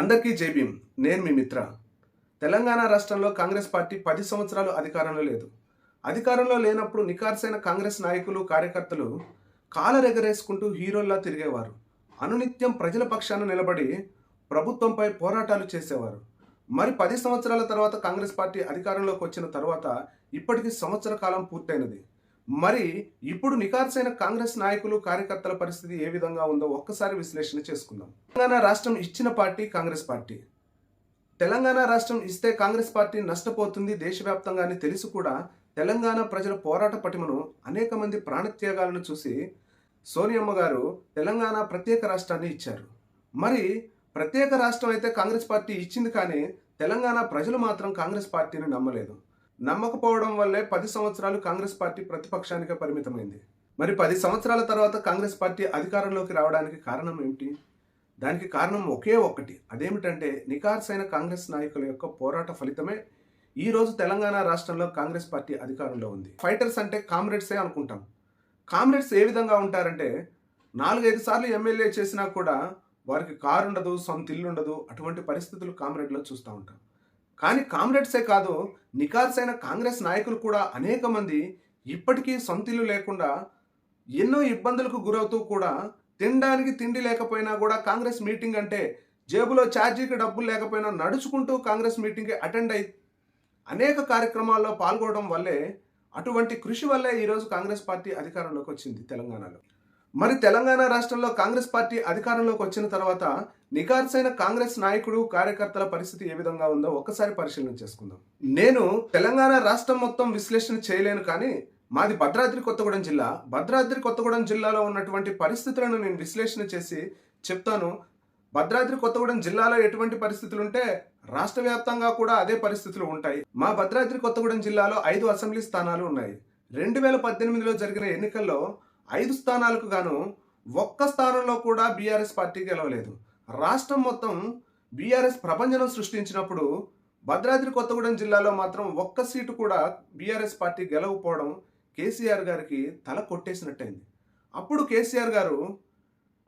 అందరికీ జైభీం నేను మీ మిత్ర. తెలంగాణ రాష్ట్రంలో కాంగ్రెస్ పార్టీ పది సంవత్సరాలు అధికారంలో లేదు. అధికారంలో లేనప్పుడు నికార్సైన కాంగ్రెస్ నాయకులు కార్యకర్తలు కాలరెగరేసుకుంటూ హీరోల్లా తిరిగేవారు. అనునిత్యం ప్రజల పక్షాన నిలబడి ప్రభుత్వంపై పోరాటాలు చేసేవారు. మరి పది సంవత్సరాల తర్వాత కాంగ్రెస్ పార్టీ అధికారంలోకి వచ్చిన తర్వాత ఇప్పటికీ సంవత్సర కాలం పూర్తయినది. మరి ఇప్పుడు నిఖార్సైన కాంగ్రెస్ నాయకులు కార్యకర్తల పరిస్థితి ఏ విధంగా ఉందో ఒక్కసారి విశ్లేషణ చేసుకుందాం. తెలంగాణ రాష్ట్రం ఇచ్చిన పార్టీ కాంగ్రెస్ పార్టీ. తెలంగాణ రాష్ట్రం ఇస్తే కాంగ్రెస్ పార్టీ నష్టపోతుంది దేశవ్యాప్తంగా అని తెలిసి కూడా తెలంగాణ ప్రజల పోరాట పటిమను అనేక మంది ప్రాణత్యాగాలను చూసి సోనియమ్మ గారు తెలంగాణ ప్రత్యేక రాష్ట్రాన్ని ఇచ్చారు. మరి ప్రత్యేక రాష్ట్రం అయితే కాంగ్రెస్ పార్టీ ఇచ్చింది కానీ తెలంగాణ ప్రజలు మాత్రం కాంగ్రెస్ పార్టీని నమ్మలేదు. నమ్మకపోవడం వల్లే పది సంవత్సరాలు కాంగ్రెస్ పార్టీ ప్రతిపక్షానికే పరిమితమైంది. మరి పది సంవత్సరాల తర్వాత కాంగ్రెస్ పార్టీ అధికారంలోకి రావడానికి కారణం ఏమిటి? దానికి కారణం ఒకే ఒక్కటి. అదేమిటంటే నికార్సైన కాంగ్రెస్ నాయకుల యొక్క పోరాట ఫలితమే ఈ రోజు తెలంగాణ రాష్ట్రంలో కాంగ్రెస్ పార్టీ అధికారంలో ఉంది. ఫైటర్స్ అంటే కామ్రేడ్సే అనుకుంటాం. కామ్రేడ్స్ ఏ విధంగా ఉంటారంటే నాలుగైదు సార్లు ఎమ్మెల్యే చేసినా కూడా వారికి కారు ఉండదు సొంత ఇల్లు ఉండదు అటువంటి పరిస్థితులు కామ్రేడ్లో చూస్తూ ఉంటాం. కానీ కామ్రేడ్సే కాదు నికార్సైన కాంగ్రెస్ నాయకులు కూడా అనేక మంది ఇప్పటికీ సొంతిల్లు లేకుండా ఎన్నో ఇబ్బందులకు గురవుతూ కూడా తినడానికి తిండి లేకపోయినా కూడా కాంగ్రెస్ మీటింగ్ అంటే జేబులో ఛార్జీకి డబ్బులు లేకపోయినా నడుచుకుంటూ కాంగ్రెస్ మీటింగ్కి అటెండ్ అయి అనేక కార్యక్రమాల్లో పాల్గొనడం వల్లే అటువంటి కృషి వల్లే ఈరోజు కాంగ్రెస్ పార్టీ అధికారంలోకి వచ్చింది తెలంగాణలో. మరి తెలంగాణ రాష్ట్రంలో కాంగ్రెస్ పార్టీ అధికారంలోకి వచ్చిన తర్వాత నికార్సైన కాంగ్రెస్ నాయకుడు కార్యకర్తల పరిస్థితి ఏ విధంగా ఉందో ఒక్కసారి పరిశీలన చేసుకుందాం. నేను తెలంగాణ రాష్ట్రం మొత్తం విశ్లేషణ చేయలేను కానీ మాది భద్రాద్రి కొత్తగూడెం జిల్లా. భద్రాద్రి కొత్తగూడెం జిల్లాలో ఉన్నటువంటి పరిస్థితులను నేను విశ్లేషణ చేసి చెప్తాను. భద్రాద్రి కొత్తగూడెం జిల్లాలో ఎటువంటి పరిస్థితులు ఉంటే రాష్ట్ర వ్యాప్తంగా కూడా అదే పరిస్థితులు ఉంటాయి. మా భద్రాద్రి కొత్తగూడెం జిల్లాలో ఐదు అసెంబ్లీ స్థానాలు ఉన్నాయి. రెండు వేల పద్దెనిమిదిలో జరిగిన ఎన్నికల్లో ఐదు స్థానాలకు గాను ఒక్క స్థానంలో కూడా బీఆర్ఎస్ పార్టీ గెలవలేదు. రాష్ట్రం మొత్తం బీఆర్ఎస్ ప్రభంజనం సృష్టించినప్పుడు భద్రాద్రి కొత్తగూడెం జిల్లాలో మాత్రం ఒక్క సీటు కూడా బీఆర్ఎస్ పార్టీ గెలవకపోవడం కేసీఆర్ గారికి తల కొట్టేసినట్టయింది. అప్పుడు కేసీఆర్ గారు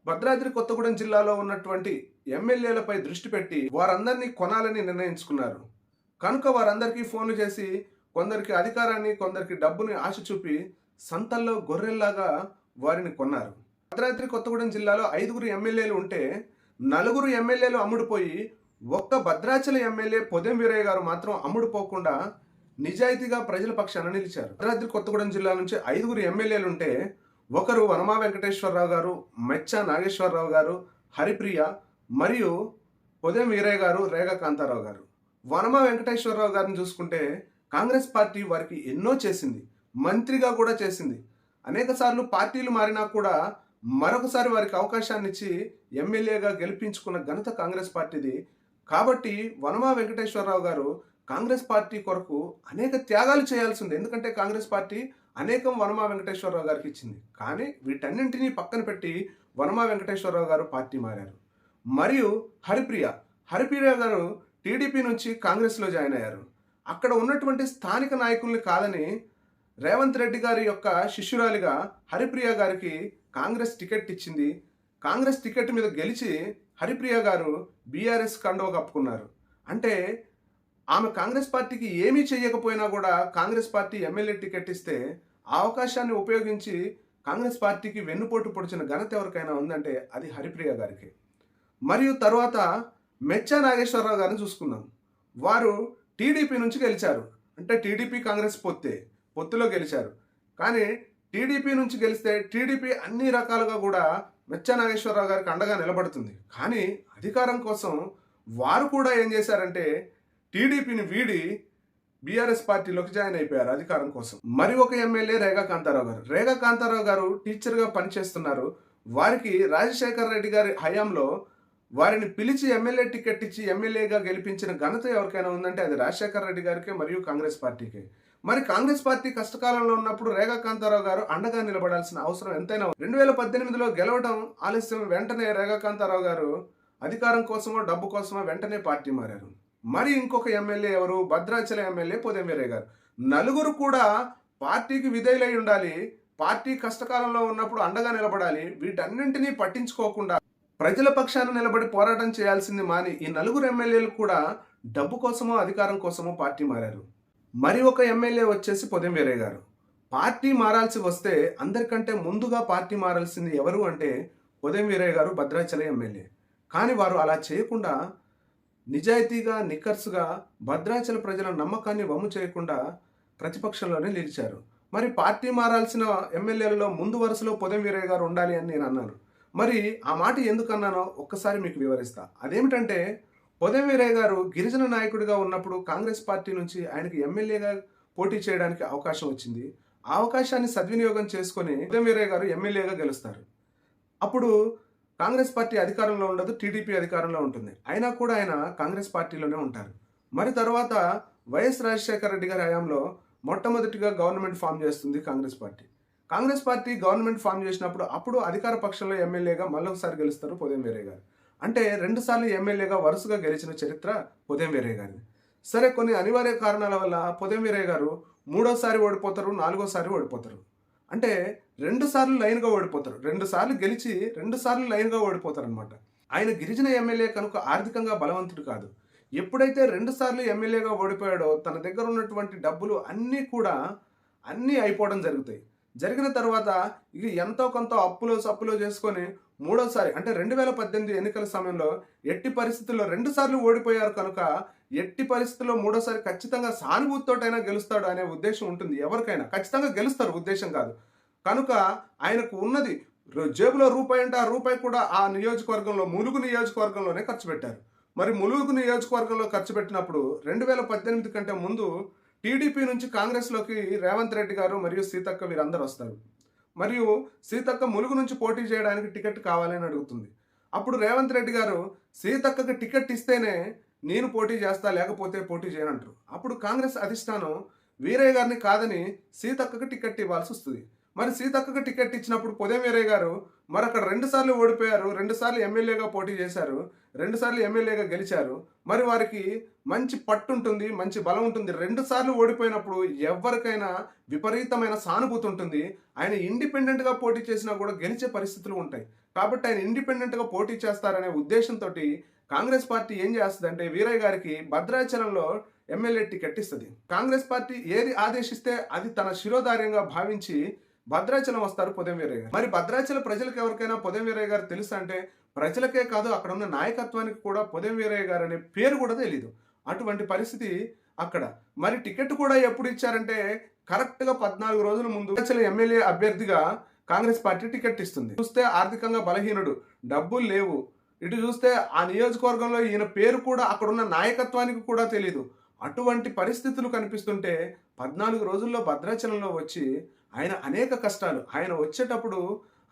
భద్రాద్రి కొత్తగూడెం జిల్లాలో ఉన్నటువంటి ఎమ్మెల్యేలపై దృష్టి పెట్టి వారందరినీ కొనాలని నిర్ణయించుకున్నారు. కనుక వారందరికీ ఫోన్లు చేసి కొందరికి అధికారాన్ని కొందరికి డబ్బుని ఆశ చూపి సంతల్లో గొర్రెల్లాగా వారిని కొన్నారు. భద్రాద్రి కొత్తగూడెం జిల్లాలో ఐదుగురు ఎమ్మెల్యేలు ఉంటే నలుగురు ఎమ్మెల్యేలు అమ్ముడుపోయి ఒక్క భద్రాచల ఎమ్మెల్యే పొదెం వీరయ్య గారు మాత్రం అమ్ముడుపోకుండా నిజాయితీగా ప్రజల పక్షాన నిలిచారు. భద్రాద్రి కొత్తగూడెం జిల్లా నుంచి ఐదుగురు ఎమ్మెల్యేలు ఉంటే ఒకరు వనమా వెంకటేశ్వరరావు గారు మెచ్చ నాగేశ్వరరావు గారు హరిప్రియ మరియు పొదెం వీరయ్య గారు రేగా కాంతారావు గారు. వనమా వెంకటేశ్వరరావు గారిని చూసుకుంటే కాంగ్రెస్ పార్టీ వారికి ఎన్నో చేసింది. మంత్రిగా కూడా చేసింది. అనేక సార్లు పార్టీలు మారినా కూడా మరొకసారి వారికి అవకాశాన్ని ఇచ్చి ఎమ్మెల్యేగా గెలిపించుకున్న ఘనత కాంగ్రెస్ పార్టీది. కాబట్టి వనమా వెంకటేశ్వరరావు గారు కాంగ్రెస్ పార్టీ కొరకు అనేక త్యాగాలు చేయాల్సి ఉంది ఎందుకంటే కాంగ్రెస్ పార్టీ అనేకం వనమా వెంకటేశ్వరరావు గారికి ఇచ్చింది. కానీ వీటన్నింటినీ పక్కన పెట్టి వనమా వెంకటేశ్వరరావు గారు పార్టీ మారారు. మరియు హరిప్రియ హరిప్రియ గారు టీడీపీ నుంచి కాంగ్రెస్లో జాయిన్ అయ్యారు. అక్కడ ఉన్నటువంటి స్థానిక నాయకుల్ని కాదని రేవంత్ రెడ్డి గారి యొక్క శిష్యురాలిగా హరిప్రియ గారికి కాంగ్రెస్ టికెట్ ఇచ్చింది. కాంగ్రెస్ టికెట్ మీద గెలిచి హరిప్రియ గారు బీఆర్ఎస్ కండవ కప్పుకున్నారు. అంటే ఆమె కాంగ్రెస్ పార్టీకి ఏమీ చేయకపోయినా కూడా కాంగ్రెస్ పార్టీ ఎమ్మెల్యే టికెట్ ఇస్తే ఆ అవకాశాన్ని ఉపయోగించి కాంగ్రెస్ పార్టీకి వెన్నుపోటు పొడిచిన ఘనత ఎవరికైనా ఉందంటే అది హరిప్రియ గారికి. మరియు తర్వాత మెచ్చా నాగేశ్వరరావు గారిని చూసుకుందాం. వారు టీడీపీ నుంచి గెలిచారు. అంటే టీడీపీ కాంగ్రెస్ పొత్తే పొత్తులో గెలిచారు. కానీ టీడీపీ నుంచి గెలిస్తే టీడీపీ అన్ని రకాలుగా కూడా మెచ్చా నాగేశ్వరరావు గారికి అండగా నిలబడుతుంది. కానీ అధికారం కోసం వారు కూడా ఏం చేశారంటే టీడీపీని వీడి బీఆర్ఎస్ పార్టీలోకి జాయిన్ అయిపోయారు అధికారం కోసం. మరి ఒక ఎమ్మెల్యే రేగా కాంతారావు గారు. రేగా కాంతారావు గారు టీచర్గా పనిచేస్తున్నారు. వారికి రాజశేఖర రెడ్డి గారి హయాంలో వారిని పిలిచి ఎమ్మెల్యే టికెట్ ఇచ్చి ఎమ్మెల్యేగా గెలిపించిన ఘనత ఎవరికైనా ఉందంటే అది రాజశేఖర్ రెడ్డి గారికి మరియు కాంగ్రెస్ పార్టీకి. మరి కాంగ్రెస్ పార్టీ కష్టకాలంలో ఉన్నప్పుడు రేఖా కాంతారావు గారు అండగా నిలబడాల్సిన అవసరం ఎంతైనా రెండు వేల పద్దెనిమిదిలో గెలవడం ఆలస్యం. వెంటనే రేఖా కాంతారావు గారు అధికారం కోసమో డబ్బు కోసమో వెంటనే పార్టీ మారారు. మరి ఇంకొక ఎమ్మెల్యే ఎవరు? భద్రాచల ఎమ్మెల్యే పొదెంవీరయ్య గారు. నలుగురు కూడా పార్టీకి విధేయులై ఉండాలి పార్టీ కష్టకాలంలో ఉన్నప్పుడు అండగా నిలబడాలి వీటన్నింటినీ పట్టించుకోకుండా ప్రజల పక్షాన నిలబడి పోరాటం చేయాల్సింది మాని ఈ నలుగురు ఎమ్మెల్యేలు కూడా డబ్బు కోసమో అధికారం కోసమో పార్టీ మారారు. మరి ఒక ఎమ్మెల్యే వచ్చేసి పొదెం వీరయ్య గారు. పార్టీ మారాల్సి వస్తే అందరికంటే ముందుగా పార్టీ మారాల్సింది ఎవరు అంటే పొదెం వీరయ్య గారు భద్రాచల ఎమ్మెల్యే. కానీ వారు అలా చేయకుండా నిజాయితీగా నిక్కర్సుగా భద్రాచల ప్రజల నమ్మకాన్ని వమ్ము చేయకుండా ప్రతిపక్షంలోనే నిలిచారు. మరి పార్టీ మారాల్సిన ఎమ్మెల్యేలలో ముందు వరుసలో పొదెం వీరయ్య గారు ఉండాలి అని నేను అన్నాను. మరి ఆ మాట ఎందుకన్నానో ఒక్కసారి మీకు వివరిస్తా. అదేమిటంటే పొదెం వీరయ్య గారు గిరిజన నాయకుడిగా ఉన్నప్పుడు కాంగ్రెస్ పార్టీ నుంచి ఆయనకి ఎమ్మెల్యేగా పోటీ చేయడానికి అవకాశం వచ్చింది. ఆ అవకాశాన్ని సద్వినియోగం చేసుకుని పొదెం వీరయ్య గారు ఎమ్మెల్యేగా గెలుస్తారు. అప్పుడు కాంగ్రెస్ పార్టీ అధికారంలో ఉండదు టీడీపీ అధికారంలో ఉంటుంది. అయినా కూడా ఆయన కాంగ్రెస్ పార్టీలోనే ఉంటారు. మరి తర్వాత వైఎస్ రాజశేఖర రెడ్డి గారి హయాంలో మొట్టమొదటిగా గవర్నమెంట్ ఫామ్ చేస్తుంది Congress party. Congress party government form చేసినప్పుడు అప్పుడు అధికార పక్షంలో ఎమ్మెల్యేగా మళ్ళొకసారి గెలుస్తారు పొదయం వీరయ్య గారు. అంటే రెండుసార్లు ఎమ్మెల్యేగా వరుసగా గెలిచిన చరిత్ర ఉదయం వీరయ్య గారిది. సరే కొన్ని అనివార్య కారణాల వల్ల పొదయం వీరయ్య గారు మూడోసారి ఓడిపోతారు నాలుగోసారి ఓడిపోతారు. అంటే రెండు సార్లు లైన్గా ఓడిపోతారు. రెండు సార్లు గెలిచి రెండు సార్లు లైన్గా ఓడిపోతారు అనమాట ఆయన గిరిజన ఎమ్మెల్యే కనుక ఆర్థికంగా బలవంతుడు కాదు. ఎప్పుడైతే రెండు సార్లు ఎమ్మెల్యేగా ఓడిపోయాడో తన దగ్గర ఉన్నటువంటి డబ్బులు అన్నీ కూడా అన్నీ అయిపోవడం జరుగుతాయి. జరిగిన తర్వాత ఇక ఎంతో కొంత అప్పులో సప్పులో చేసుకొని మూడోసారి అంటే రెండు వేల పద్దెనిమిది ఎన్నికల సమయంలో ఎట్టి పరిస్థితుల్లో రెండు సార్లు ఓడిపోయారు కనుక ఎట్టి పరిస్థితుల్లో మూడోసారి ఖచ్చితంగా సానుభూతితోటైనా గెలుస్తాడు అనే ఉద్దేశం ఉంటుంది ఎవరికైనా. ఖచ్చితంగా గెలుస్తారు ఉద్దేశం కాదు. కనుక ఆయనకు ఉన్నది జేబులో రూపాయి అంటే ఆ రూపాయి కూడా ఆ నియోజకవర్గంలో ములుగు నియోజకవర్గంలోనే ఖర్చు పెట్టారు. మరి ములుగు నియోజకవర్గంలో ఖర్చు పెట్టినప్పుడు రెండు వేల పద్దెనిమిది కంటే ముందు టీడీపీ నుంచి కాంగ్రెస్లోకి రేవంత్ రెడ్డి గారు మరియు సీతక్క వీరందరూ వస్తారు మరియు సీతక్క ములుగు నుంచి పోటీ చేయడానికి టికెట్ కావాలని అడుగుతుంది. అప్పుడు రేవంత్ రెడ్డి గారు సీతక్కకి టికెట్ ఇస్తేనే నేను పోటీ చేస్తా లేకపోతే పోటీ చేయనంటారు. అప్పుడు కాంగ్రెస్ అధిష్టానం వీరయ్య గారిని కాదని సీతక్కకి టికెట్ ఇవ్వాల్సి వస్తుంది. మరి సీతక్కకి టికెట్ ఇచ్చినప్పుడు పొదే వీరయ్య గారు మరి అక్కడ రెండు సార్లు ఓడిపోయారు రెండు సార్లు ఎమ్మెల్యేగా పోటీ చేశారు రెండు సార్లు ఎమ్మెల్యేగా గెలిచారు. మరి వారికి మంచి పట్టు ఉంటుంది మంచి బలం ఉంటుంది. రెండు సార్లు ఓడిపోయినప్పుడు ఎవరికైనా విపరీతమైన సానుభూతి ఉంటుంది. ఆయన ఇండిపెండెంట్గా పోటీ చేసినా కూడా గెలిచే పరిస్థితులు ఉంటాయి. కాబట్టి ఆయన ఇండిపెండెంట్గా పోటీ చేస్తారనే ఉద్దేశంతో కాంగ్రెస్ పార్టీ ఏం చేస్తుందంటే వీరయ్య గారికి భద్రాచలంలో ఎమ్మెల్యే టికెట్ ఇస్తుంది. కాంగ్రెస్ పార్టీ ఏది ఆదేశిస్తే అది తన శిరోధార్యంగా భావించి భద్రాచలం వస్తారు పొదం వీరయ్య గారు. మరి భద్రాచల ప్రజలకు ఎవరికైనా పొదం వీరయ్య గారు తెలుసు అంటే ప్రజలకే కాదు అక్కడ ఉన్న నాయకత్వానికి కూడా పొదం వీరయ్య గారు అనే పేరు కూడా తెలియదు అటువంటి పరిస్థితి అక్కడ. మరి టికెట్ కూడా ఎప్పుడు ఇచ్చారంటే కరెక్ట్గా పద్నాలుగు రోజుల ముందు భద్రాచల ఎమ్మెల్యే అభ్యర్థిగా కాంగ్రెస్ పార్టీ టికెట్ ఇస్తుంది. చూస్తే ఆర్థికంగా బలహీనుడు. డబ్బులు లేవు. ఇటు చూస్తే ఆ నియోజకవర్గంలో ఈయన పేరు కూడా అక్కడున్న నాయకత్వానికి కూడా తెలియదు అటువంటి పరిస్థితులు కనిపిస్తుంటే పద్నాలుగు రోజుల్లో భద్రాచలంలో వచ్చి ఆయన అనేక కష్టాలు. ఆయన వచ్చేటప్పుడు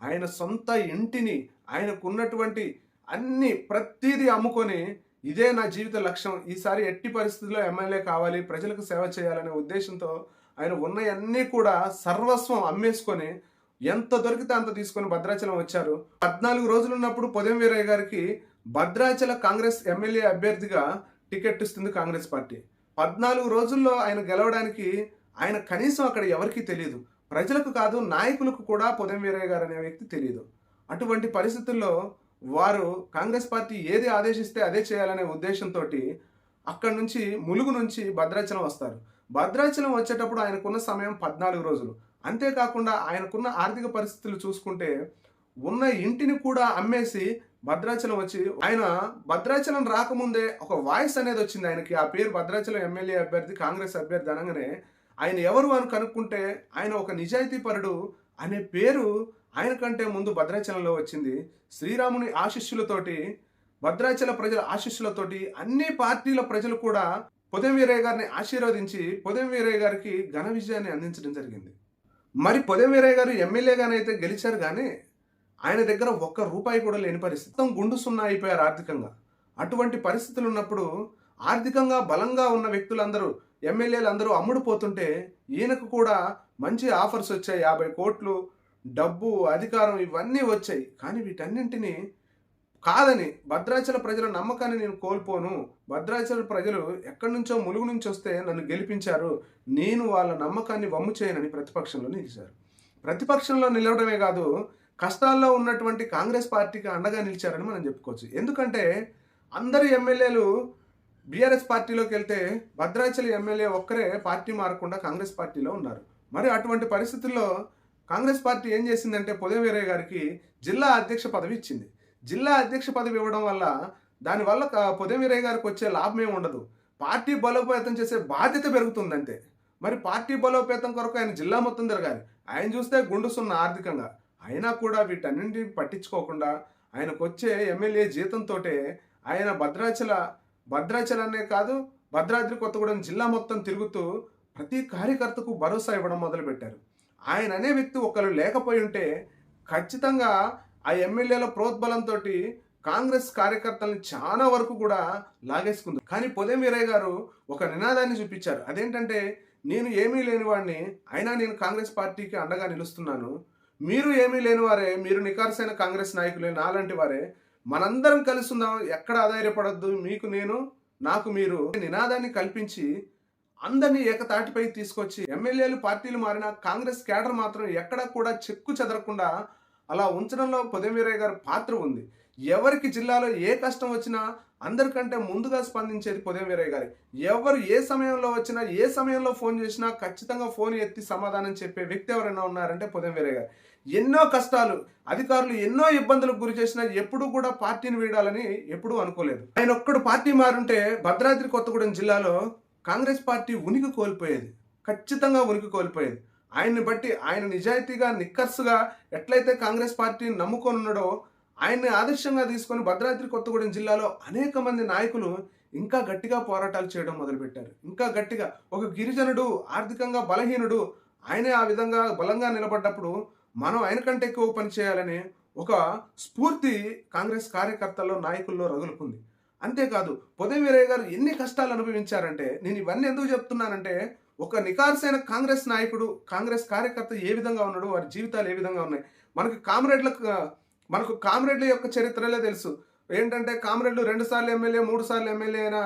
ఆయన సొంత ఇంటిని ఆయనకున్నటువంటి అన్ని ప్రతిదీ అమ్ముకొని ఇదే నా జీవిత లక్ష్యం. ఈసారి ఎట్టి పరిస్థితుల్లో ఎమ్మెల్యే కావాలి ప్రజలకు సేవ చేయాలనే ఉద్దేశంతో ఆయన ఉన్నవన్నీ కూడా సర్వస్వం అమ్మేసుకొని ఎంత దొరికితే అంత తీసుకొని భద్రాచలం వచ్చారు. పద్నాలుగు రోజులు ఉన్నప్పుడు పొదం వీరయ్య గారికి భద్రాచల కాంగ్రెస్ ఎమ్మెల్యే అభ్యర్థిగా టికెట్ ఇస్తుంది కాంగ్రెస్ పార్టీ. పద్నాలుగు రోజుల్లో ఆయన గెలవడానికి ఆయన కనీసం అక్కడ ఎవరికీ తెలియదు. ప్రజలకు కాదు నాయకులకు కూడా పొదంవీరయ్య గారు అనే వ్యక్తి తెలియదు అటువంటి పరిస్థితుల్లో వారు కాంగ్రెస్ పార్టీ ఏది ఆదేశిస్తే అదే చేయాలనే ఉద్దేశంతో అక్కడి నుంచి ములుగు నుంచి భద్రాచలం వస్తారు. భద్రాచలం వచ్చేటప్పుడు ఆయనకున్న సమయం పద్నాలుగు రోజులు. అంతేకాకుండా ఆయనకున్న ఆర్థిక పరిస్థితులు చూసుకుంటే ఉన్న ఇంటిని కూడా అమ్మేసి భద్రాచలం వచ్చి ఆయన భద్రాచలం రాకముందే ఒక వాయిస్ అనేది వచ్చింది ఆయనకి. ఆ పేరు భద్రాచలం ఎమ్మెల్యే అభ్యర్థి కాంగ్రెస్ అభ్యర్థి అనగానే ఆయన ఎవరు అని కనుక్కుంటే ఆయన ఒక నిజాయితీ పరుడు అనే పేరు ఆయన కంటే ముందు భద్రాచలంలో వచ్చింది. శ్రీరాముని ఆశిష్యులతోటి భద్రాచల ప్రజల ఆశిష్యులతోటి అన్ని పార్టీల ప్రజలు కూడా పొదెం వీరయ్య గారిని ఆశీర్వదించి పొదెం వీరయ్య గారికి ఘన విజయాన్ని అందించడం జరిగింది. మరి పొదెం వీరయ్య గారు ఎమ్మెల్యేగానైతే గెలిచారు కానీ ఆయన దగ్గర ఒక్క రూపాయి కూడా లేని పరిస్థితి. గుండు సున్నా అయిపోయారు ఆర్థికంగా. అటువంటి పరిస్థితులు ఉన్నప్పుడు ఆర్థికంగా బలంగా ఉన్న వ్యక్తులందరూ ఎమ్మెల్యేలు అందరూ అమ్ముడుపోతుంటే ఈయనకు కూడా మంచి ఆఫర్స్ వచ్చాయి. యాభై కోట్లు డబ్బు అధికారం ఇవన్నీ వచ్చాయి. కానీ వీటన్నింటినీ కాదని భద్రాచల ప్రజల నమ్మకాన్ని నేను కోల్పోను. భద్రాచల ప్రజలు ఎక్కడి నుంచో ములుగు నుంచి వస్తే నన్ను గెలిపించారు. నేను వాళ్ళ నమ్మకాన్ని వమ్ము చేయనని ప్రతిపక్షంలో నిలిచారు. ప్రతిపక్షంలో నిలవడమే కాదు కష్టాల్లో ఉన్నటువంటి కాంగ్రెస్ పార్టీకి అండగా నిలిచారని మనం చెప్పుకోవచ్చు. ఎందుకంటే అందరు ఎమ్మెల్యేలు బీఆర్ఎస్ పార్టీలోకి వెళ్తే భద్రాచలి ఎమ్మెల్యే ఒక్కరే పార్టీ మారకుండా కాంగ్రెస్ పార్టీలో ఉన్నారు. మరి అటువంటి పరిస్థితుల్లో కాంగ్రెస్ పార్టీ ఏం చేసిందంటే పొదయం గారికి జిల్లా అధ్యక్ష పదవి ఇచ్చింది. జిల్లా అధ్యక్ష పదవి ఇవ్వడం వల్ల దానివల్ల పొదవీరయ్య గారికి వచ్చే లాభం ఏమి ఉండదు. పార్టీ బలోపేతం చేసే బాధ్యత పెరుగుతుంది అంతే మరి పార్టీ బలోపేతం కొరకు ఆయన జిల్లా మొత్తం తిరగాలి. ఆయన చూస్తే గుండు సున్న ఆర్థికంగా. అయినా కూడా వీటన్నింటిని పట్టించుకోకుండా ఆయనకు వచ్చే ఎమ్మెల్యే జీతంతో ఆయన భద్రాచల భద్రాచలనే కాదు భద్రాద్రి కొత్తగూడెం జిల్లా మొత్తం తిరుగుతూ ప్రతి కార్యకర్తకు భరోసా ఇవ్వడం మొదలుపెట్టారు. ఆయన అనే వ్యక్తి ఒకరు లేకపోయి ఉంటే ఖచ్చితంగా ఆ ఎమ్మెల్యేల ప్రోద్బలంతో కాంగ్రెస్ కార్యకర్తల్ని చాలా వరకు కూడా లాగేసుకుంది. కానీ పొదయం గారు ఒక నినాదాన్ని చూపించారు. అదేంటంటే నేను ఏమీ లేనివాడిని అయినా నేను కాంగ్రెస్ పార్టీకి అండగా నిలుస్తున్నాను. మీరు ఏమీ లేనివారే మీరు నికార్సైన కాంగ్రెస్ నాయకులే నాలాంటి వారే మనందరం కలిసి ఉందాం. ఎక్కడ ఆధారపడద్దు. మీకు నేను నాకు మీరు నినాదాన్ని కల్పించి అందరినీ ఏకతాటిపై తీసుకొచ్చి ఎమ్మెల్యేలు పార్టీలు మారిన కాంగ్రెస్ కేడర్ మాత్రం ఎక్కడ కూడా చెక్కు చెదరకుండా అలా ఉంచడంలో పొదవీరయ్య గారి పాత్ర ఉంది. ఎవరికి జిల్లాలో ఏ కష్టం వచ్చినా అందరికంటే ముందుగా స్పందించేది పొదయం గారి. ఎవరు ఏ సమయంలో వచ్చినా ఏ సమయంలో ఫోన్ చేసినా ఖచ్చితంగా ఫోన్ ఎత్తి సమాధానం చెప్పే వ్యక్తి ఎవరైనా ఉన్నారంటే పొదయం గారు. ఎన్నో కష్టాలు అధికారులు ఎన్నో ఇబ్బందులకు గురి చేసినా ఎప్పుడూ కూడా పార్టీని వీడాలని ఎప్పుడూ అనుకోలేదు. ఆయన ఒక్కడు పార్టీ మారుంటే భద్రాద్రి కొత్తగూడెం జిల్లాలో కాంగ్రెస్ పార్టీ ఉనికి కోల్పోయేది. ఖచ్చితంగా ఉనికి కోల్పోయేది. ఆయన్ని బట్టి ఆయన నిజాయితీగా నిక్కర్సుగా ఎట్లయితే కాంగ్రెస్ పార్టీని నమ్ముకొని ఉన్నాడో ఆయన్ని ఆదర్శంగా తీసుకొని భద్రాద్రి కొత్తగూడెం జిల్లాలో అనేక మంది నాయకులు ఇంకా గట్టిగా పోరాటాలు చేయడం మొదలుపెట్టారు. ఇంకా గట్టిగా ఒక గిరిజనుడు ఆర్థికంగా బలహీనుడు ఆయనే ఆ విధంగా బలంగా నిలబడ్డప్పుడు మనం ఆయన కంటే ఎక్కువ పని చేయాలని ఒక స్ఫూర్తి కాంగ్రెస్ కార్యకర్తల్లో నాయకుల్లో రగులుకుంది. అంతేకాదు పొదయం వీరయ్య గారు ఎన్ని కష్టాలు అనుభవించారంటే నేను ఇవన్నీ ఎందుకు చెప్తున్నానంటే ఒక నికార్సైన కాంగ్రెస్ నాయకుడు కాంగ్రెస్ కార్యకర్త ఏ విధంగా ఉన్నాడు వారి జీవితాలు ఏ విధంగా ఉన్నాయి. మనకు కామ్రేడ్ల మనకు కామ్రేడ్ల యొక్క చరిత్రలే తెలుసు. ఏంటంటే కామ్రేడ్లు రెండు సార్లు ఎమ్మెల్యే మూడు సార్లు ఎమ్మెల్యే అయినా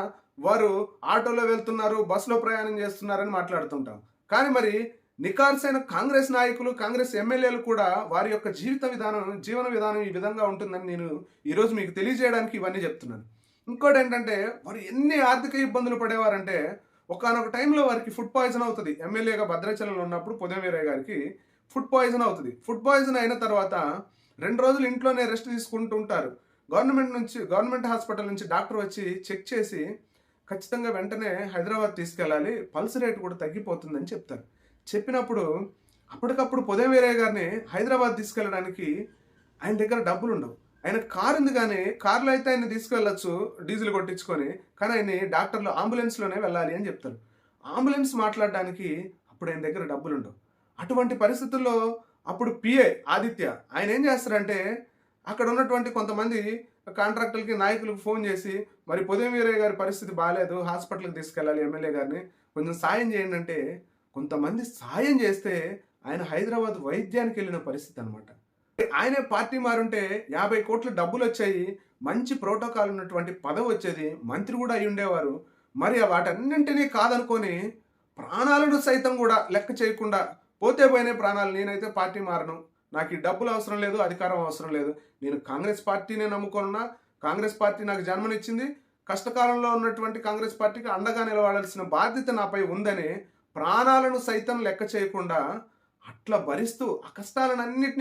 వారు ఆటోలో వెళ్తున్నారు బస్సులో ప్రయాణం చేస్తున్నారని మాట్లాడుతుంటాం. కానీ మరి నికార్సైన కాంగ్రెస్ నాయకులు కాంగ్రెస్ ఎమ్మెల్యేలు కూడా వారి యొక్క జీవిత విధానం జీవన విధానం ఈ విధంగా ఉంటుందని నేను ఈరోజు మీకు తెలియజేయడానికి ఇవన్నీ చెప్తున్నాను. ఇంకోటి ఏంటంటే వారు ఎన్ని ఆర్థిక ఇబ్బందులు పడేవారంటే ఒకనొక టైంలో వారికి ఫుడ్ పాయిజన్ అవుతుంది. ఎమ్మెల్యేగా భద్రాచలంలో ఉన్నప్పుడు పొదయం గారికి ఫుడ్ పాయిజన్ అవుతుంది. ఫుడ్ పాయిజన్ అయిన తర్వాత రెండు రోజులు ఇంట్లోనే రెస్ట్ తీసుకుంటూ ఉంటారు. గవర్నమెంట్ నుంచి గవర్నమెంట్ హాస్పిటల్ నుంచి డాక్టర్ వచ్చి చెక్ చేసి ఖచ్చితంగా వెంటనే హైదరాబాద్ తీసుకెళ్ళాలి. పల్స్ రేట్ కూడా తగ్గిపోతుందని చెప్తారు. చెప్పినప్పుడు అప్పటికప్పుడు పొదయం వీరయ్య గారిని హైదరాబాద్ తీసుకెళ్ళడానికి ఆయన దగ్గర డబ్బులు ఉండవు ఆయన కారు ఉంది కానీ కారులో అయితే ఆయన తీసుకెళ్ళచ్చు డీజిల్ కొట్టించుకొని కానీ ఆయన్ని డాక్టర్లు అంబులెన్స్లోనే వెళ్ళాలి అని చెప్తారు. అంబులెన్స్ మాట్లాడడానికి అప్పుడు ఆయన దగ్గర డబ్బులు ఉండవు అటువంటి పరిస్థితుల్లో అప్పుడు పిఏ ఆదిత్య ఆయన ఏం చేస్తారంటే అక్కడ ఉన్నటువంటి కొంతమంది కాంట్రాక్టర్లకి నాయకులకు ఫోన్ చేసి మరి పొదయం వీరయ్య గారి పరిస్థితి బాగాలేదు హాస్పిటల్కి తీసుకెళ్ళాలి ఎమ్మెల్యే గారిని కొంచెం సాయం చేయండి అంటే కొంతమంది సాయం చేస్తే ఆయన హైదరాబాద్ వైద్యానికి వెళ్ళిన పరిస్థితి అనమాట ఆయనే పార్టీ మారుంటే యాభై కోట్ల డబ్బులు వచ్చాయి మంచి ప్రోటోకాల్ ఉన్నటువంటి పదవి వచ్చేది మంత్రి కూడా అయి ఉండేవారు. మరి వాటన్నింటినీ కాదనుకొని ప్రాణాలను సైతం కూడా లెక్క చేయకుండా పోతే పోయిన ప్రాణాలు నేనైతే పార్టీ మారను. నాకు ఈ డబ్బులు అవసరం లేదు అధికారం అవసరం లేదు. నేను కాంగ్రెస్ పార్టీనే నమ్ముకున్నా కాంగ్రెస్ పార్టీ నాకు జన్మనిచ్చింది. కష్టకాలంలో ఉన్నటువంటి కాంగ్రెస్ పార్టీకి అండగా నిలబడాల్సిన బాధ్యత నాపై ఉందని ప్రాణాలను సైతం లెక్క చేయకుండా అట్లా భరిస్తూ ఆ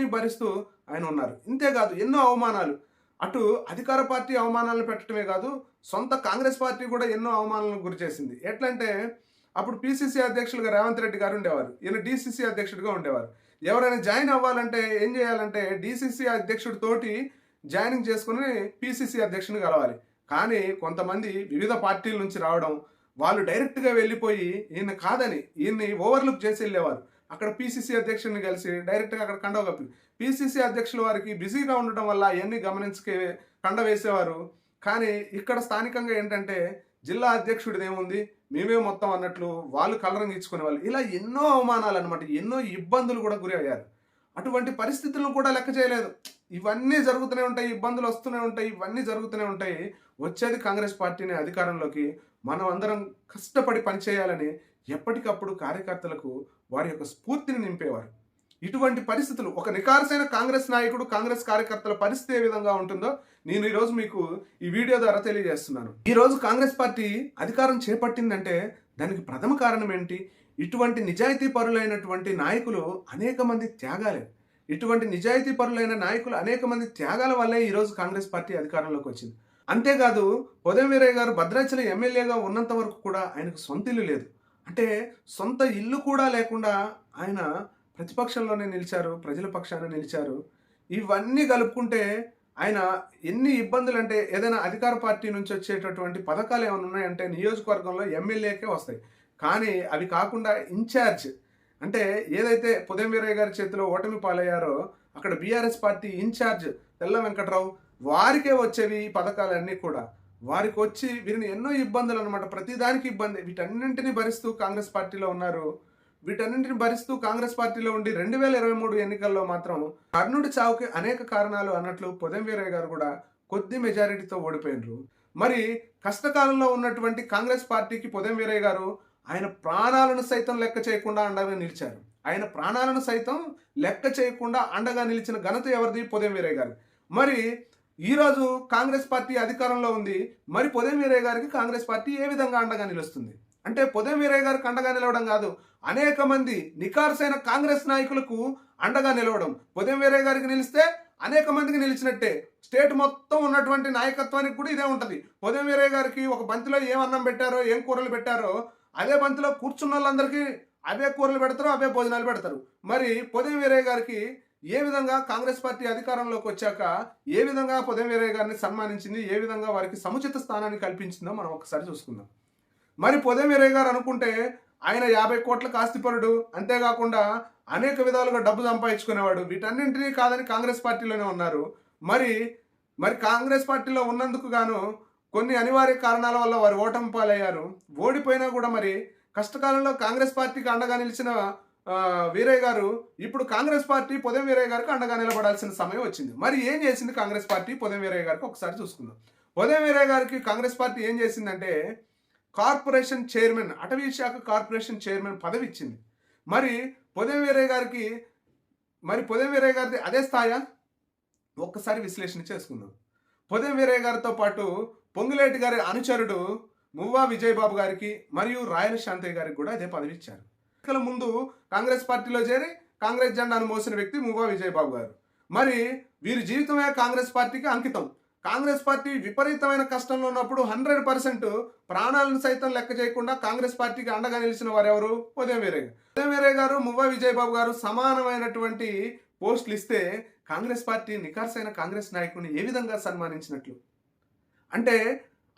భరిస్తూ ఆయన ఉన్నారు. ఇంతేకాదు ఎన్నో అవమానాలు. అటు అధికార పార్టీ అవమానాలను పెట్టడమే కాదు సొంత కాంగ్రెస్ పార్టీ కూడా ఎన్నో అవమానాలకు గురి చేసింది. ఎట్లంటే అప్పుడు పిసిసి అధ్యక్షులుగా రేవంత్ రెడ్డి గారు ఉండేవారు. ఈయన డిసిసి అధ్యక్షుడిగా ఉండేవారు. ఎవరైనా జాయిన్ అవ్వాలంటే ఏం చేయాలంటే డిసిసి అధ్యక్షుడితోటి జాయినింగ్ చేసుకుని పిసిసి అధ్యక్షుని కలవాలి. కానీ కొంతమంది వివిధ పార్టీల నుంచి రావడం వాళ్ళు డైరెక్ట్గా వెళ్ళిపోయి ఈయన కాదని ఈయన్ని ఓవర్లుక్ చేసి వెళ్ళేవారు. అక్కడ పీసీసీ అధ్యక్షుడిని కలిసి డైరెక్ట్గా అక్కడ కండ కప్పి పిసిసి అధ్యక్షుల వారికి బిజీగా ఉండటం వల్ల అవన్నీ గమనించకే కండ వేసేవారు. కానీ ఇక్కడ స్థానికంగా ఏంటంటే జిల్లా అధ్యక్షుడిది ఏముంది? మేమే మొత్తం అన్నట్లు వాళ్ళు కలరంగి ఇచ్చుకునే వాళ్ళు ఇలా ఎన్నో అవమానాలు అనమాట ఎన్నో ఇబ్బందులు కూడా గురి అయ్యారు అటువంటి పరిస్థితులను కూడా లెక్క చేయలేదు. ఇవన్నీ జరుగుతూనే ఉంటాయి ఇబ్బందులు వస్తూనే ఉంటాయి ఇవన్నీ జరుగుతూనే ఉంటాయి. వచ్చేది కాంగ్రెస్ పార్టీని అధికారంలోకి మనం అందరం కష్టపడి పనిచేయాలని ఎప్పటికప్పుడు కార్యకర్తలకు వారి యొక్క స్ఫూర్తిని నింపేవారు. ఇటువంటి పరిస్థితులు ఒక నికారసైన కాంగ్రెస్ నాయకుడు కాంగ్రెస్ కార్యకర్తల పరిస్థితి ఏ విధంగా ఉంటుందో నేను ఈరోజు మీకు ఈ వీడియో ద్వారా తెలియజేస్తున్నాను. ఈరోజు కాంగ్రెస్ పార్టీ అధికారం చేపట్టిందంటే దానికి ప్రథమ కారణం ఏంటి? ఇటువంటి నిజాయితీ పరులైనటువంటి నాయకులు అనేక మంది త్యాగాలే. ఇటువంటి నిజాయితీ పరులైన నాయకులు అనేక మంది త్యాగాల వల్లే ఈరోజు కాంగ్రెస్ పార్టీ అధికారంలోకి వచ్చింది. అంతేకాదు ఉదయం గారు భద్రాచలం ఎమ్మెల్యేగా ఉన్నంత వరకు కూడా ఆయనకు సొంత ఇల్లు లేదు. అంటే సొంత ఇల్లు కూడా లేకుండా ఆయన ప్రతిపక్షంలోనే నిలిచారు ప్రజల పక్షాన నిలిచారు. ఇవన్నీ కలుపుకుంటే ఆయన ఎన్ని ఇబ్బందులు అంటే ఏదైనా అధికార పార్టీ నుంచి వచ్చేటటువంటి పథకాలు ఏమైనా ఉన్నాయంటే నియోజకవర్గంలో ఎమ్మెల్యేకే వస్తాయి. కానీ అవి కాకుండా ఇన్ఛార్జ్ అంటే ఏదైతే పుదయం వీరయ్య గారి చేతిలో ఓటమి పాలయ్యారో అక్కడ బీఆర్ఎస్ పార్టీ ఇన్ఛార్జ్ తెల్ల వెంకట్రావు వారికే వచ్చేవి ఈ పథకాలన్నీ కూడా. వారికి వచ్చి వీరిని ఎన్నో ఇబ్బందులు అనమాట ప్రతిదానికి ఇబ్బంది. వీటన్నింటినీ భరిస్తూ కాంగ్రెస్ పార్టీలో ఉన్నారు. వీటన్నింటిని భరిస్తూ కాంగ్రెస్ పార్టీలో ఉండి రెండు వేల ఇరవై మూడు ఎన్నికల్లో మాత్రం కర్ణుడి చావుకి అనేక కారణాలు అన్నట్లు పొదం వీరయ్య గారు కూడా కొద్ది మెజారిటీతో ఓడిపోయినరు. మరి కష్టకాలంలో ఉన్నటువంటి కాంగ్రెస్ పార్టీకి పొదం వీరయ్య గారు ఆయన ప్రాణాలను సైతం లెక్క చేయకుండా అండగా నిలిచారు. ఆయన ప్రాణాలను సైతం లెక్క చేయకుండా అండగా నిలిచిన ఘనత ఎవరిది? పొదం వీరయ్య గారు మరి ఈరోజు కాంగ్రెస్ పార్టీ అధికారంలో ఉంది. మరి పొదం వీరయ్య గారికి కాంగ్రెస్ పార్టీ ఏ విధంగా అండగా నిలుస్తుంది? అంటే పొదం వీరయ్య గారికి అండగా నిలవడం కాదు. అనేక మంది నికార్సైన కాంగ్రెస్ నాయకులకు అండగా నిలవడం. పొదం వీరయ్య గారికి నిలిస్తే అనేక మందికి నిలిచినట్టే. స్టేట్ మొత్తం ఉన్నటువంటి నాయకత్వానికి కూడా ఇదే ఉంటుంది. పొదం వీరయ్య గారికి ఒక బంతిలో ఏం అన్నం పెట్టారో ఏం కూరలు పెట్టారో అదే బంతిలో కూర్చున్న వాళ్ళందరికీ అవే కూరలు పెడతారు అవే భోజనాలు పెడతారు. మరి పొదయం వీరయ్య గారికి ఏ విధంగా కాంగ్రెస్ పార్టీ అధికారంలోకి వచ్చాక ఏ విధంగా పొదయం వీరయ్య గారిని సన్మానించింది ఏ విధంగా వారికి సముచిత స్థానాన్ని కల్పించిందో మనం ఒకసారి చూసుకుందాం. మరి పొదయం వీరయ్య గారు అనుకుంటే ఆయన యాభై కోట్ల ఆస్తిపరుడు అంతేకాకుండా అనేక విధాలుగా డబ్బు సంపాదించుకునేవాడు. వీటన్నింటినీ కాదని కాంగ్రెస్ పార్టీలోనే ఉన్నారు. మరి మరి కాంగ్రెస్ పార్టీలో ఉన్నందుకు గాను కొన్ని అనివార్య కారణాల వల్ల వారు ఓటమి పాలయ్యారు. ఓడిపోయినా కూడా మరి కష్టకాలంలో కాంగ్రెస్ పార్టీకి అండగా నిలిచిన వీరయ్య గారు ఇప్పుడు కాంగ్రెస్ పార్టీ పొదం వీరయ్య గారికి అండగా నిలబడాల్సిన సమయం వచ్చింది. మరి ఏం చేసింది కాంగ్రెస్ పార్టీ? పొదం వీరయ్య గారికి ఒకసారి చూసుకుందాం. పొదం వీరయ్య గారికి కాంగ్రెస్ పార్టీ ఏం చేసిందంటే కార్పొరేషన్ చైర్మన్ అటవీ శాఖ కార్పొరేషన్ చైర్మన్ పదవి ఇచ్చింది. మరి పొదం వీరయ్య గారికి మరి పొదం వీరయ్య గారిది అదే స్థాయా? ఒక్కసారి విశ్లేషణ చేసుకుందాం. పొదం వీరయ్య గారితో పాటు పొంగులేటి గారి అనుచరుడు మువ్వా విజయబాబు గారికి మరియు రాయల శాంతయ్య గారికి కూడా అదే పదవి ఇచ్చారు. ఎన్నికల ముందు కాంగ్రెస్ పార్టీలో చేరి కాంగ్రెస్ జెండాను మోసిన వ్యక్తి మువ్వా విజయబాబు గారు. మరి వీరి జీవితమే కాంగ్రెస్ పార్టీకి అంకితం. కాంగ్రెస్ పార్టీ విపరీతమైన కష్టంలో ఉన్నప్పుడు హండ్రెడ్ పర్సెంట్ ప్రాణాలను సైతం లెక్క చేయకుండా కాంగ్రెస్ పార్టీకి అండగా నిలిచిన వారు ఎవరు? ఉదయం వేరే ఉదయం వేరే గారు మువ్వా విజయబాబు గారు సమానమైనటువంటి పోస్టులు ఇస్తే కాంగ్రెస్ పార్టీ నికార్సైన కాంగ్రెస్ నాయకుడిని ఏ విధంగా సన్మానించినట్లు? అంటే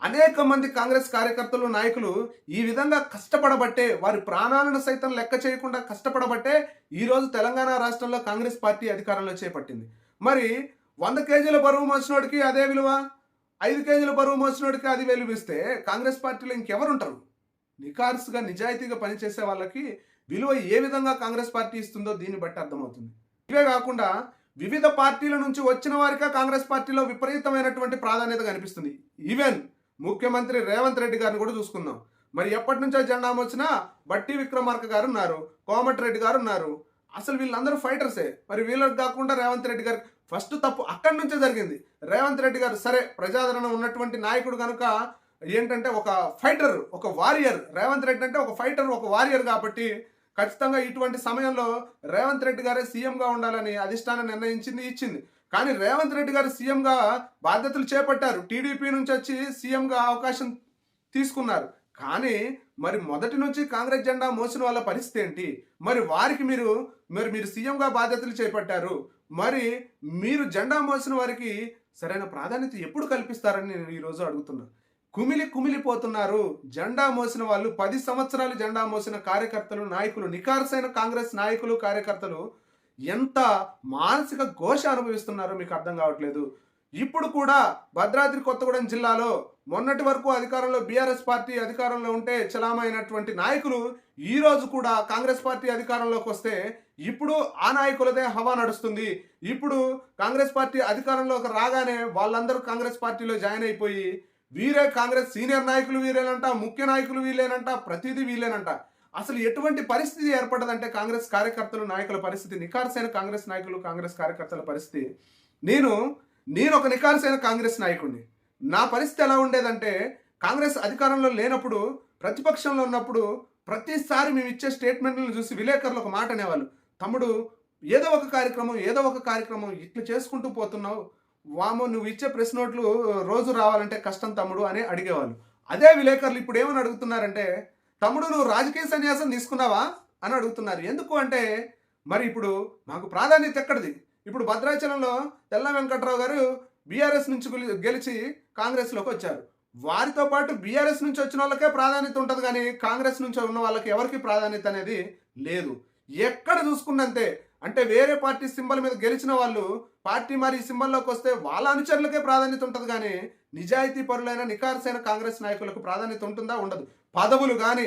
అనేక మంది కాంగ్రెస్ కార్యకర్తలు నాయకులు ఈ విధంగా కష్టపడబట్టే వారి ప్రాణాలను సైతం లెక్క చేయకుండా కష్టపడబట్టే ఈరోజు తెలంగాణ రాష్ట్రంలో కాంగ్రెస్ పార్టీ అధికారంలో చేపట్టింది. మరి వంద కేజీల బరువు మోసినోడికి అదే విలువ? ఐదు కేజీల బరువు మోసినోడికి అది విలువిస్తే కాంగ్రెస్ పార్టీలో ఇంకెవరుంటారు నికార్సుగా నిజాయితీగా పనిచేసే వాళ్ళకి విలువ ఏ విధంగా కాంగ్రెస్ పార్టీ ఇస్తుందో దీన్ని బట్టి అర్థమవుతుంది. ఇవే కాకుండా వివిధ పార్టీల నుంచి వచ్చిన వారికే కాంగ్రెస్ పార్టీలో విపరీతమైనటువంటి ప్రాధాన్యత కనిపిస్తుంది. ఈవెన్ ముఖ్యమంత్రి రేవంత్ రెడ్డి గారిని కూడా చూసుకుందాం. మరి ఎప్పటి నుంచో జెండా వచ్చినా బట్టి విక్రమార్క గారు ఉన్నారు కోమటిరెడ్డి గారు ఉన్నారు. అసలు వీళ్ళందరూ ఫైటర్సే. మరి వీళ్ళకి కాకుండా రేవంత్ రెడ్డి గారు ఫస్ట్ తప్పు అక్కడి నుంచే జరిగింది. రేవంత్ రెడ్డి గారు సరే ప్రజాదరణ ఉన్నటువంటి నాయకుడు కనుక ఏంటంటే ఒక ఫైటర్ ఒక వారియర్. రేవంత్ రెడ్డి అంటే ఒక ఫైటర్ ఒక వారియర్ కాబట్టి ఖచ్చితంగా ఇటువంటి సమయంలో రేవంత్ రెడ్డి గారే సీఎంగా ఉండాలని అధిష్టానం నిర్ణయించింది ఇచ్చింది. కానీ రేవంత్ రెడ్డి గారు సీఎంగా బాధ్యతలు చేపట్టారు. టీడీపీ నుంచి వచ్చి సీఎంగా అవకాశం తీసుకున్నారు. కానీ మరి మొదటి నుంచి కాంగ్రెస్ జెండా మోసిన వాళ్ళ పరిస్థితి ఏంటి? మరి వారికి మీరు మరి మీరు సీఎంగా బాధ్యతలు చేపట్టారు. మరి మీరు జెండా మోసిన వారికి సరైన ప్రాధాన్యత ఎప్పుడు కల్పిస్తారని నేను ఈరోజు అడుగుతున్నా. కుమిలి కుమిలిపోతున్నారు. జెండా మోసిన వాళ్ళు పది సంవత్సరాలు జెండా మోసిన కార్యకర్తలు నాయకులు నికారసైన కాంగ్రెస్ నాయకులు కార్యకర్తలు ఎంత మానసిక ఘోష అనుభవిస్తున్నారో మీకు అర్థం కావట్లేదు. ఇప్పుడు కూడా భద్రాద్రి కొత్తగూడెం జిల్లాలో మొన్నటి వరకు అధికారంలో బీఆర్ఎస్ పార్టీ అధికారంలో ఉంటే చలామైనటువంటి నాయకులు ఈ రోజు కూడా కాంగ్రెస్ పార్టీ అధికారంలోకి వస్తే ఇప్పుడు ఆ నాయకులదే హవా నడుస్తుంది. ఇప్పుడు కాంగ్రెస్ పార్టీ అధికారంలోకి రాగానే వాళ్ళందరూ కాంగ్రెస్ పార్టీలో జాయిన్ అయిపోయి వీరే కాంగ్రెస్ సీనియర్ నాయకులు వీరేనంట ముఖ్య నాయకులు వీళ్ళేనంట ప్రతిదీ వీళ్ళేనంట అసలు ఎటువంటి పరిస్థితి ఏర్పడదంటే కాంగ్రెస్ కార్యకర్తలు నాయకుల పరిస్థితి నికార్సైన కాంగ్రెస్ నాయకులు కాంగ్రెస్ కార్యకర్తల పరిస్థితి. నేను నేను ఒక నికార్సైన కాంగ్రెస్ నాయకుడిని. నా పరిస్థితి ఎలా ఉండేదంటే కాంగ్రెస్ అధికారంలో లేనప్పుడు ప్రతిపక్షంలో ఉన్నప్పుడు ప్రతిసారి మేము ఇచ్చే స్టేట్మెంట్లను చూసి విలేకరులు ఒక మాట అనేవాళ్ళు. తమ్ముడు ఏదో ఒక కార్యక్రమం ఏదో ఒక కార్యక్రమం ఇట్లా చేసుకుంటూ పోతున్నావు వామో నువ్వు ఇచ్చే ప్రెస్ నోట్లు రోజు రావాలంటే కష్టం తమ్ముడు అని అడిగేవాళ్ళు. అదే విలేకరులు ఇప్పుడు ఏమని అడుగుతున్నారంటే తమ్ముడు నువ్వు రాజకీయ సన్యాసం తీసుకున్నావా? అని అడుగుతున్నారు. ఎందుకు అంటే మరి ఇప్పుడు మాకు ప్రాధాన్యత ఎక్కడిది? ఇప్పుడు భద్రాచలంలో తెల్ల వెంకట్రావు గారు బీఆర్ఎస్ నుంచి గెలి- గెలిచి కాంగ్రెస్లోకి వచ్చారు. వారితో పాటు బీఆర్ఎస్ నుంచి వచ్చిన వాళ్ళకే ప్రాధాన్యత ఉంటుంది కానీ కాంగ్రెస్ నుంచి ఉన్న వాళ్ళకి ఎవరికి ప్రాధాన్యత అనేది లేదు. ఎక్కడ చూసుకున్నంతే అంటే వేరే పార్టీ సింబల్ మీద గెలిచిన వాళ్ళు పార్టీ మరి సింబల్లోకి వస్తే వాళ్ళ అనుచరులకే ప్రాధాన్యత ఉంటుంది కానీ నిజాయితీ పరులైన నికార్సైన కాంగ్రెస్ నాయకులకు ప్రాధాన్యత ఉంటుందా? ఉండదు. పదవులు కానీ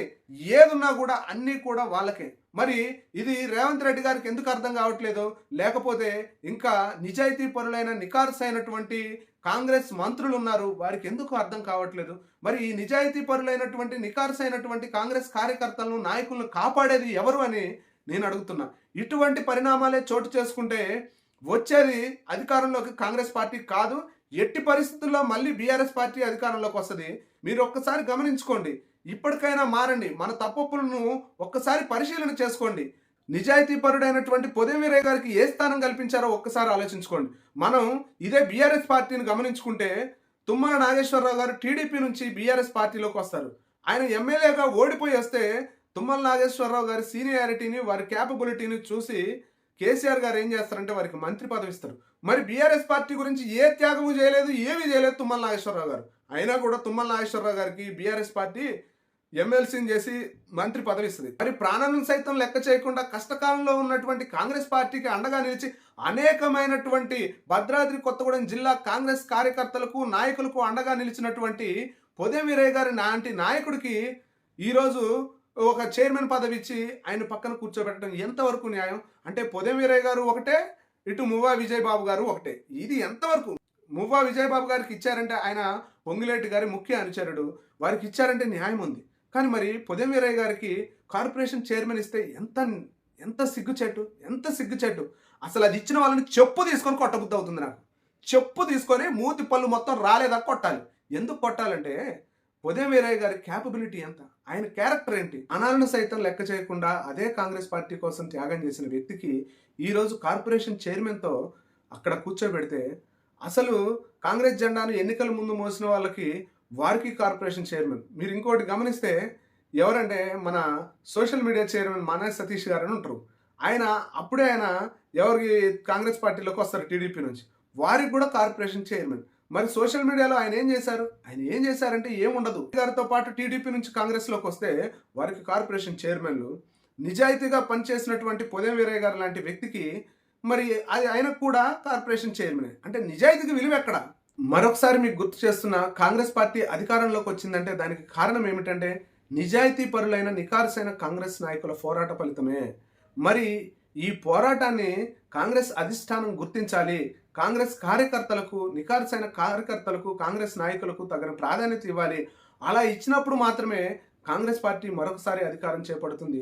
ఏదున్నా కూడా అన్నీ కూడా వాళ్ళకే. మరి ఇది రేవంత్ రెడ్డి గారికి ఎందుకు అర్థం కావట్లేదు? లేకపోతే ఇంకా నిజాయితీ పరులైన నికార్సైనటువంటి కాంగ్రెస్ మంత్రులు ఉన్నారు వారికి ఎందుకు అర్థం కావట్లేదు? మరి ఈ నిజాయితీ పరులైనటువంటి నికార్సైనటువంటి కాంగ్రెస్ కార్యకర్తలను నాయకులను కాపాడేది ఎవరు అని నేను అడుగుతున్నా. ఇటువంటి పరిణామాలే చోటు చేసుకుంటే వచ్చేది అధికారంలోకి కాంగ్రెస్ పార్టీ కాదు ఎట్టి పరిస్థితుల్లో మళ్ళీ బీఆర్ఎస్ పార్టీ అధికారంలోకి వస్తుంది. మీరు ఒక్కసారి గమనించుకోండి. ఇప్పటికైనా మారండి. మన తప్పులను ఒక్కసారి పరిశీలన చేసుకోండి. నిజాయితీ పరుడైనటువంటి పొదవీరయ్య గారికి ఏ స్థానం కల్పించారో ఒక్కసారి ఆలోచించుకోండి. మనం ఇదే బీఆర్ఎస్ పార్టీని గమనించుకుంటే తుమ్మల నాగేశ్వరరావు గారు టీడీపీ నుంచి బీఆర్ఎస్ పార్టీలోకి వస్తారు. ఆయన ఎమ్మెల్యేగా ఓడిపోయి వస్తే తుమ్మల నాగేశ్వరరావు గారి సీనియారిటీని వారి క్యాపబిలిటీని చూసి కేసీఆర్ గారు ఏం చేస్తారంటే వారికి మంత్రి పదవి ఇస్తారు. మరి బీఆర్ఎస్ పార్టీ గురించి ఏ త్యాగము చేయలేదు ఏమీ చేయలేదు తుమ్మల నాగేశ్వరరావు గారు. అయినా కూడా తుమ్మల నాగేశ్వరరావు గారికి బీఆర్ఎస్ పార్టీ ఎమ్మెల్సీని చేసి మంత్రి పదవి ఇస్తుంది. మరి ప్రాణాలను సైతం లెక్క చేయకుండా కష్టకాలంలో ఉన్నటువంటి కాంగ్రెస్ పార్టీకి అండగా నిలిచి అనేకమైనటువంటి భద్రాద్రి కొత్తగూడెం జిల్లా కాంగ్రెస్ కార్యకర్తలకు నాయకులకు అండగా నిలిచినటువంటి పొదే వీరయ్య గారి నాంటి నాయకుడికి ఈరోజు ఒక చైర్మన్ పదవి ఇచ్చి ఆయన పక్కన కూర్చోబెట్టడం ఎంతవరకు న్యాయం? అంటే పొదేవీరయ్య గారు ఒకటే ఇటు మువ్వా విజయబాబు గారు ఒకటే. ఇది ఎంతవరకు? మువ్వా విజయబాబు గారికి ఇచ్చారంటే ఆయన పొంగులేటి గారి ముఖ్య అనుచరుడు. వారికి ఇచ్చారంటే న్యాయం ఉంది. కానీ మరి పొదెవీరయ్య గారికి కార్పొరేషన్ చైర్మన్ ఇస్తే ఎంత ఎంత సిగ్గుచెట్టు ఎంత సిగ్గుచెట్టు అసలు అది ఇచ్చిన వాళ్ళని చెప్పు తీసుకొని కొట్టబుద్ధి అవుతుంది నాకు. చెప్పు తీసుకొని మూతి పళ్ళు మొత్తం రాలేదా కొట్టాలి. ఎందుకు కొట్టాలంటే ఉదయం వీరయ్య గారి క్యాపబిలిటీ ఎంత? ఆయన క్యారెక్టర్ ఏంటి? అనాలను సైతం లెక్క చేయకుండా అదే కాంగ్రెస్ పార్టీ కోసం త్యాగం చేసిన వ్యక్తికి ఈరోజు కార్పొరేషన్ చైర్మన్తో అక్కడ కూర్చోబెడితే అసలు కాంగ్రెస్ జెండాను ఎన్నికల ముందు మోసిన వాళ్ళకి వారికి కార్పొరేషన్ చైర్మన్. మీరు ఇంకోటి గమనిస్తే ఎవరంటే మన social media chairman Mana Satish garu అని ఉంటారు. ఆయన అప్పుడే ఆయన ఎవరికి కాంగ్రెస్ పార్టీలోకి వస్తారు టీడీపీ నుంచి. వారికి కూడా కార్పొరేషన్ చైర్మన్. మరి సోషల్ మీడియాలో ఆయన ఏం చేశారు? ఆయన ఏం చేశారంటే ఏముండదు గారితో పాటు టీడీపీ నుంచి కాంగ్రెస్లోకి వస్తే వారికి కార్పొరేషన్ చైర్మన్లు నిజాయితీగా పనిచేసినటువంటి పొదయం వీరయ్య గారు లాంటి వ్యక్తికి మరి అది ఆయనకు కూడా కార్పొరేషన్ చైర్మన్. అంటే నిజాయితీకి విలువ ఎక్కడ? మరొకసారి మీకు గుర్తు చేస్తున్న కాంగ్రెస్ పార్టీ అధికారంలోకి వచ్చిందంటే దానికి కారణం ఏమిటంటే నిజాయితీ పరులైన నికార్సైన కాంగ్రెస్ నాయకుల పోరాట ఫలితమే. మరి ఈ పోరాటాన్ని కాంగ్రెస్ అధిష్టానం గుర్తించాలి. కాంగ్రెస్ కార్యకర్తలకు నికార్సైన కార్యకర్తలకు కాంగ్రెస్ నాయకులకు తగిన ప్రాధాన్యత ఇవ్వాలి. అలా ఇచ్చినప్పుడు మాత్రమే కాంగ్రెస్ పార్టీ మరొకసారి అధికారం చేపడుతుంది.